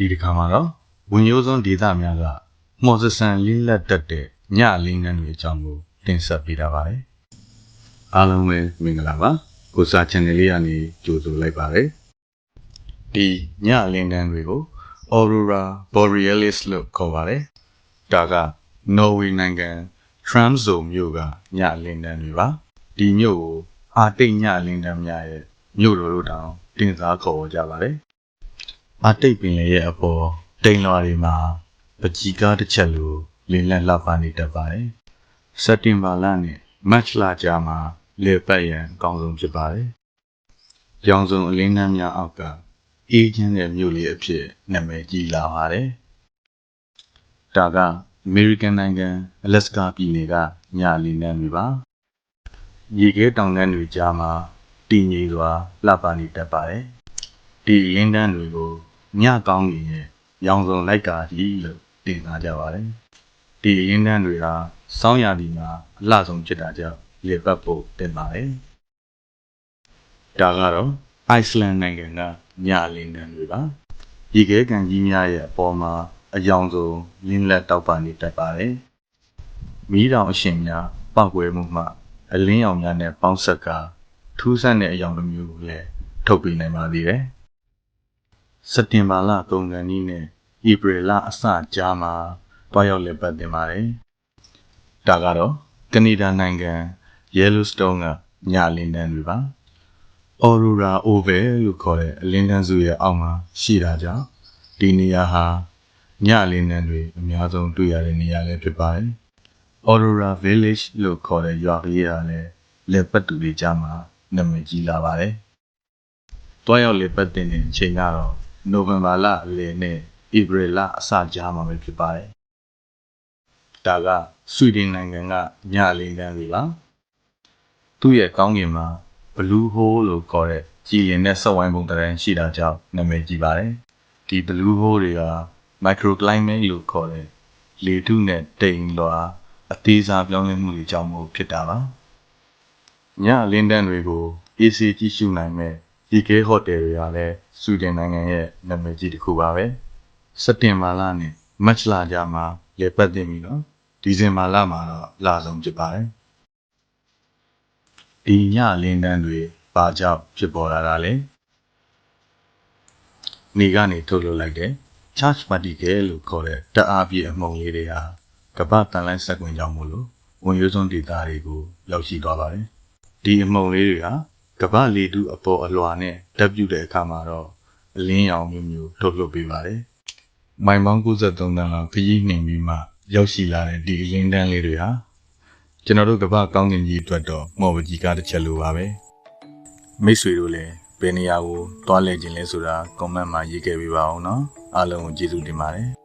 ဒီတစ်ခါမှာတော့ဝင်ရိုးစွန်းဒေသများကမော်စဆန်လင်းလက်တက်တဲ့ညလင်းကန်းတွေအကြောင်းကိုတင်ဆက်ပေးတာပါတယ်အားလုံးပဲမင်္ဂလာပါကိုစာ channel လေးကနေကြိုဆိုလိုက်ပါတယ်ဒီညလင်းကန်းတွေကို Aurora Borealis လို့ခေါ်ပါတယ်ဒါကနော်ဝေနိုင်ငံ Tromsø မြို့ကညလင်းကန်းတွေပါဒီမြို့ကိုအာတိတ်ညလင်းကန်းများရဲ့မြို့တော်လို့တောင်တင်စားခေါ်ကြပါတယ် အာတိတ်ပင်လေရဲ့အပေါ်တိမ်လွာတွေမှာပကြီကားတစ်ချက်လိုလင်းလက်လှပနေတတ်ပါတယ်။စက်တင်ဘာလနဲ့မတ်လကြားမှာလေပတ်ရန်အကောင်းဆုံးဖြစ်ပါတယ်။ရောင်စုံအလင်းနှမ်းများအောက်ကအေးချမ်းတဲ့မြို့လေးအဖြစ်နာမည်ကြီးလာပါတယ်။ဒါကအမေရိကန်နိုင်ငံအလက်စကာပြည်နယ်ကညလင်းနှမ်းတွေပါ။ရေခဲတောင်တန်းတွေကြားမှာတည်ငြိမ်စွာလှပနေတတ်ပါတယ်။ဒီရင်းတန်းတွေကို ညကောင်းကြီးရဲ့ရောင်စုံလိုက်ကာကြီးလို့တင်စားကြပါတယ်။ဒီရင်းတန်းတွေဟာစောင်းရာသီမှာအလှဆုံးဖြစ်တာကြောင့်လေပတ်ဖို့တင်ပါတယ်။ဒါကတော့အိုက်စလန်နိုင်ငံကညလင်းတန်းတွေပါ။ရေခဲကန်ကြီးများရဲ့အပေါ်မှာအယောင်စုံလင်းလက်တောက်ပနေတတ်ပါတယ်။မီးတောင်အရှင်များပောက်ကွဲမှုမှအလင်းရောင်များနဲ့ပေါင်းဆက်ကထူးဆန်းတဲ့အယောင်တစ်မျိုးကိုလည်းထုတ်ပေးနိုင်ပါသေးတယ်။ စက်တင်ဘာလ3ရက်နေ့နဲ့ဧပြီလအစကြားမှာတွားရောက်လည်ပတ်တင်ပါတယ်။ဒါကတော့ကနေဒါနိုင်ငံ Yellowstone ကညလင်းတန်းတွေပါ။ Aurora Oval လို့ခေါ်တဲ့အလင်းတန်းစုရဲ့အောက်မှာရှိတာကြောင့်ဒီနေရာဟာညလင်းတန်းတွေအများဆုံးတွေ့ရတဲ့နေရာလည်းဖြစ်ပါတယ်။ Aurora Village လို့ခေါ်တဲ့ရွာကလေးဟာလည်းလည်ပတ်သူတွေကြားမှာနာမည်ကြီးလာပါတယ်။တွားရောက်လေပတ်တင်တဲ့အချိန်ကတော့ နိုဝင်ဘာလအလယ်နဲ့ဧပြီလအစကြားမှာပဲဖြစ်ပါတယ်။ဒါကဆွီဒင်နိုင်ငံကညလေးတန်းတွေပါ။သူ့ရဲ့ကောင်းကင်မှာ Blue Hole လို့ခေါ်တဲ့ကြည်လင်တဲ့စက်ဝိုင်းပုံတစ်တန်းရှိတာကြောင့်နာမည်ကြီးပါတယ်။ဒီ Blue Hole တွေက microclimate လို့ခေါ်တဲ့လေထုနဲ့တိမ်လွှာအသေးစားပြောင်းလဲမှုတွေကြောင့်မို့ဖြစ်တာပါ။ညလင်းတန်းတွေကိုအေးဆေးကြည့်ရှုနိုင်မဲ့ ရေခဲဟိုတယ်တွေကလည်းဆွီဒင်နိုင်ငံရဲ့နာမည်ကြီးတစ်ခုပါပဲစက်တင်ဘာလနဲ့မတ်လကြားမှာလေပတ်တင်ပြီနော်ဒီဇင်ဘာလမှာတော့လာဆုံးဖြစ်ပါတယ်ဒီညလင်းတန်းတွေဘာကြောင့်ဖြစ်ပေါ်လာတာလဲနေကနေထုတ်လုပ်လိုက်တဲ့ charge particle လို့ခေါ်တဲ့တအားပြည့်အမှုန်လေးတွေဟာကမ္ဘာတန်လိုင်းစက်ကွင်းကြောင့်မို့လို့ဝင်ရိုးစွန်းဒေတာတွေကိုရောက်ရှိသွားပါတယ်ဒီအမှုန်လေးတွေဟာ ကမ္ဘာလေထုအပေါ်အလွှာနဲ့တက်ပြုတ်တဲ့အခါမှာတော့အလင်းရောင်မျိုးမျိုးထုတ်လွှတ်ပေးပါတယ်။မိုင်ပေါင်း93တန်းလောက်ခရီးနှင်ပြီးမှရောက်ရှိလာတဲ့ဒီအလင်းတန်းလေးတွေဟာကျွန်တော်တို့ကမ္ဘာကောင်းကင်ကြီးအတွက်တော့မော်ပကြီးကားတစ်ချက်လိုပါပဲ။မိတ်ဆွေတို့လည်းဘယ်နေရာကိုတွားလဲခြင်းလဲဆိုတာကွန်မန့်မှာရေးခဲ့ပေးပါအောင်နော်။အားလုံးကိုကျေးဇူးတင်ပါတယ်။